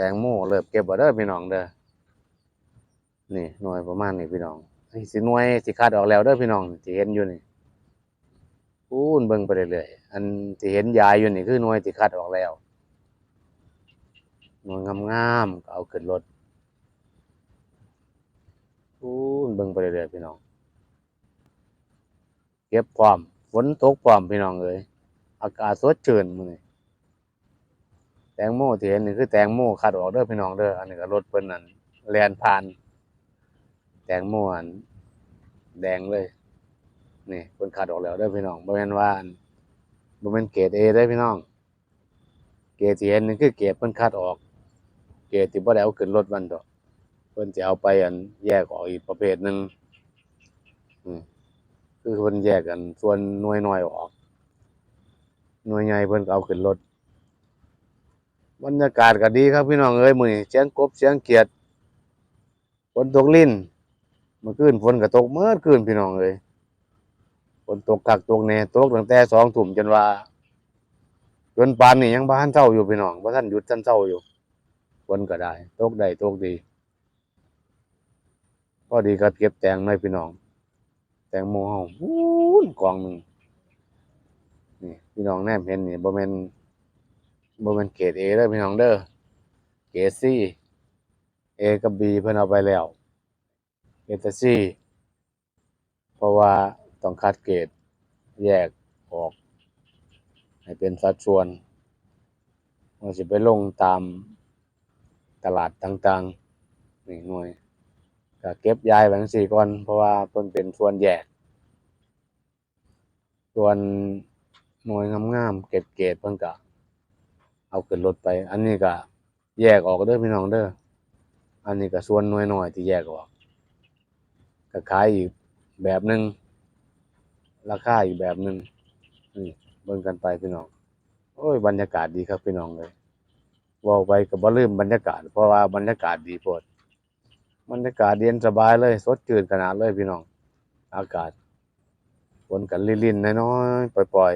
แตงโมเริ่มเก็บบ่เด้อพี่น้องเด้อนี่หน่วยประมาณนี้พี่น้องนี่สิหน่วยสิคัดออกแล้วเด้อพี่น้องที่เห็นอยู่นี่พูนเบิ่งไปเรื่อยๆอันที่เห็นยายอยู่นี่คือหน่วยที่คัดออกแล้วหน่วยงามๆก็เอาขึ้นรถพูนเบิ่งไปเรื่อยๆพี่น้องเก็บพร้อมฝนตกพร้อมพี่น้องเอ้ยอากาศสดชื่นมื้อนี้ แตงโมที่เห็นนี่คือแตงโมคัดออกเด้อพี่น้องเด้ออันนี้ก็รถเพิ่นนั่นแล่นผ่าน แตงโมอันแดงเลย นี่เพิ่นคัดออกแล้วเด้อพี่น้องบ่แม่นว่าอันบ่แม่นเกรด A เด้อพี่น้อง เกรดที่เห็นนี่คือเกรดเพิ่นคัดออก เกรดที่บ่ได้เอาขึ้นรถมันดอกเพิ่นสิเอาไปอันแยกออกอีกประเภทหนึงคือเพิ่นแยกกัน ส่วนหน่วยน้อยออก หน่วยใหญ่เพิ่นก็เอาขึ้นรถ บรรยากาศก็ดีครับพี่น้องเอ้ยมือเสียงกบเสียงเขียดฝนตกลิ้นเมื่อคืนฝนก็ตกเมื่อคืนพี่น้องเอ้ยฝนตกคักตกแน่ตกตั้งแต่2ทุ่มจนว่าจนปานนี้ยังบ่ทันเช้าอยู่พี่น้องบ่ทันหยุดทันเช้าอยู่ฝนก็ได้ตกได้ตกดีพอดีก็เก็บแตงหน่อยพี่น้อง แตงโมเฮาวู้นกองหนึ่งนี่พี่น้องแนมเห็นนี่บ่แม่น บ่แม่นเกรด A เด้อพี่น้องเด้อเกรด C A กับ B เพิ่นเอาไปแล้วเกรดแต่เพราะว่าต้องคัดเกรดแยกออก ให้เป็นสัดส่วนว่าสิไปลงตามตลาดต่างๆนี่หน่วยก็เก็บยายไว้จังซี่ก่อน เพราะว่าเพิ่นเป็นส่วนแยก ส่วนหน่วยงามๆเกรดๆเพิ่นก็ เอาขึ้นรถไป อันนี้ก็แยกออกเด้อพี่น้องเด้อ อันนี้ก็ส่วนน่วยน้อยที่แยกออกก็ขายอีกแบบหนึ่งราคาอีกแบบหนึ่งนี่เบิ่งกันไปพี่น้อง โอ้ยบรรยากาศดีครับพี่น้องเลยว้าไปก็บ่ลืมบรรยากาศ เพราะว่าบรรยากาศดีโพดบรรยากาศเย็นสบายเลย สดชื่นขนาดเลยพี่น้อง อากาศฝนกันลิ่นๆน้อยๆปล่อย